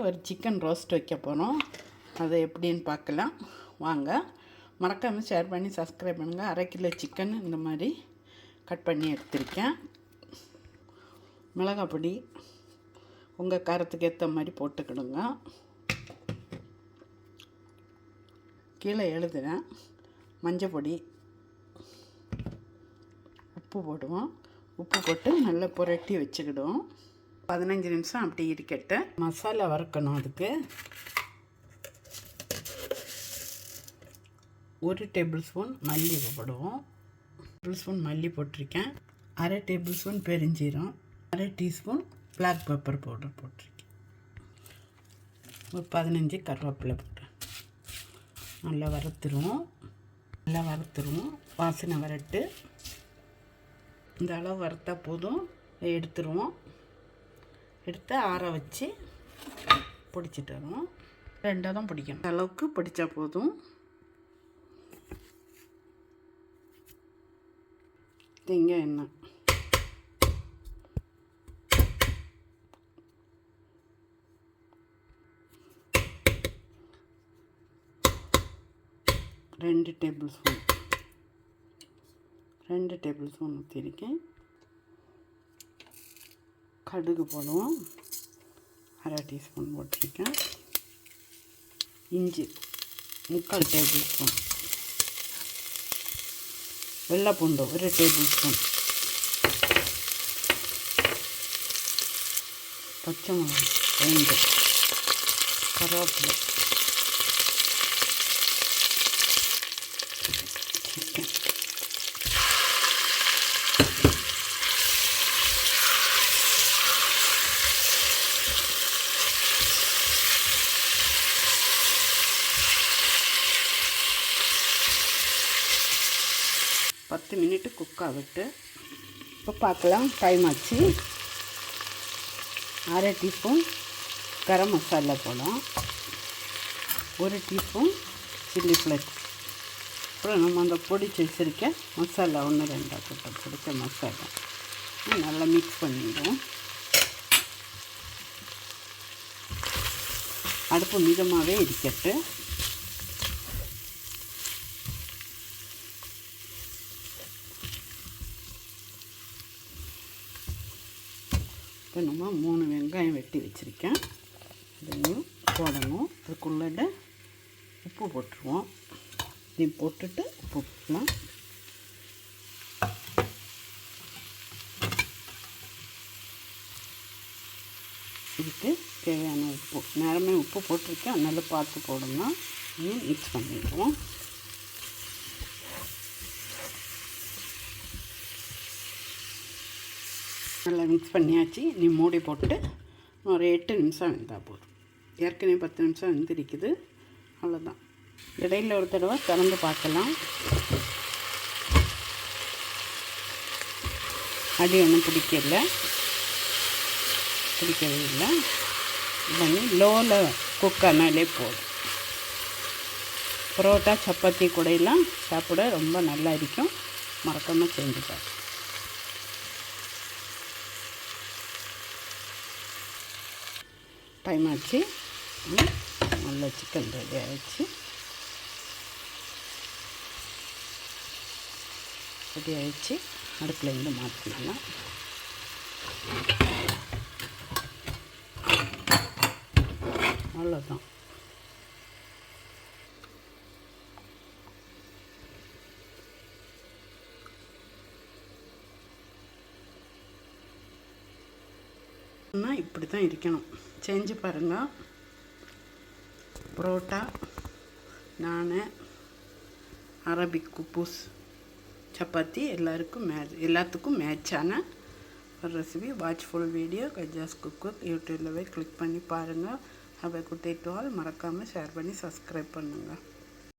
ஒரு chicken roast வைக்க போகிறோம் அதை எப்படின்னு பார்க்கலாம். வாங்க. மறக்காமல் ஷேர் பண்ணி சப்ஸ்கிரைப் பண்ணுங்கள் அரை கிலோ சிக்கன் இந்த மாதிரி கட் பண்ணி எடுத்திருக்கேன். மிளகாய் பொடி உங்கள் காரத்துக்கு ஏற்ற மாதிரி போட்டுக்கிடுங்க. கீழே எழுதுகிறேன் மஞ்சள் பொடி உப்பு போடுவோம். உப்பு போட்டு நல்லா புரட்டி வச்சுக்கிடுவோம். பதினஞ்சு நிமிஷம் அப்படி இருக்கட்டும். மசாலா வறுக்கணும் அதுக்கு. ஒரு டேபிள் ஸ்பூன் மல்லி போடுவோம். டேபிள் ஸ்பூன் மல்லி போட்டிருக்கேன். அரை டேபிள் ஸ்பூன் பெருஞ்சீரம் அரை டீஸ்பூன் பிளாக் பெப்பர் பவுடர் போட்டிருக்கேன். ஒரு பதினஞ்சு கருவேப்பிலை போட்டேன் நல்லா வறுத்துருவோம். நல்லா வறுத்துருவோம். வாசனை வரட்டு. இந்த அளவு வறுத்தா போதும். எடுத்துருவோம். எடுத்து ஆற வச்சு பிடிச்சிட்டு வரோம் ரெண்டாக தான் பிடிக்கணும். அளவுக்கு பிடிச்சா போதும். தேங்காய் எண்ணெய். ரெண்டு டேபிள் ஸ்பூன். ரெண்டு டேபிள் ஸ்பூன் ஊற்றிருக்கேன் கடுகு போடுவோம். அரை டீஸ்பூன் போட்டிருக்கேன். இஞ்சி முக்கால் டேபிள் ஸ்பூன் வெள்ளை பூண்டு ஒரு டேபிள் ஸ்பூன் பச்சை மிளகாய் ரெண்டு. கருவேப்பிலை. சிக்கன் பத்து மினிட்டு குக் ஆகட்டு. இப்போ பார்க்கலாம் டைம் ஆச்சு. அரை டீஸ்பூன் கரம் மசாலா போடும் ஒரு டீஸ்பூன் சில்லி ஃப்ளேக்ஸ் அப்புறம் நம்ம அந்த பொடிச்சு வச்சுருக்க மசாலா ஒன்று ரெண்டாக போட்டு பிடிச்ச மசாலா. நல்லா மிக்ஸ் பண்ணிடுவோம். அடுப்பு மிதமாகவே இருக்கட்டு இப்போ நம்ம மூணு வெங்காயம் வெட்டி வச்சுருக்கேன். இதையும் போடணும். அதுக்குள்ளே உப்பு போட்டுருவோம். இதையும் போட்டுட்டு உப்பு போட்டுக்கலாம் இதுக்கு தேவையான உப்பு. நேரமே உப்பு போட்டிருக்கேன். அதனால் பார்த்து போடுங்க இன்னும் மிக்ஸ் பண்ணிடுவோம். நல்லா மிக்ஸ் பண்ணியாச்சு. நீ மூடி போட்டு ஒரு எட்டு நிமிஷம் வெந்தால் போதும். ஏற்கனவே பத்து நிமிஷம் வெந்திருக்குது. அவ்வளோதான் இடையில் ஒரு தடவை திறந்து பார்க்கலாம். அடி ஒன்றும் பிடிக்கல. பிடிக்கவே இல்லை பண்ணி லோவில் குக் ஆனாலே போதும். பரோட்டா சப்பாத்தி கூடலாம் சாப்பிட ரொம்ப நல்லா இருக்கும். மறக்காமல் செஞ்சு பாரு டைம் ஆச்சு நல்ல சிக்கன் ரெடி ஆகிடுச்சு ரெடி ஆகிடுச்சு அடுப்பில் இருந்து மாற்றிடலாம் அவ்வளோதான் இப்படி தான் இருக்கணும். செஞ்சு பாருங்கள் புரோட்டா நான் அரபிக் குப்பூஸ் சப்பாத்தி எல்லாருக்கும் மேட்ச் எல்லாத்துக்கும் மேட்சான ஒரு recipe watch full video Gajas cook யூடியூப்பில் போய் கிளிக் பண்ணி பாருங்கள் have good day to all மறக்காமல் ஷேர் பண்ணி சப்ஸ்கிரைப் பண்ணுங்கள்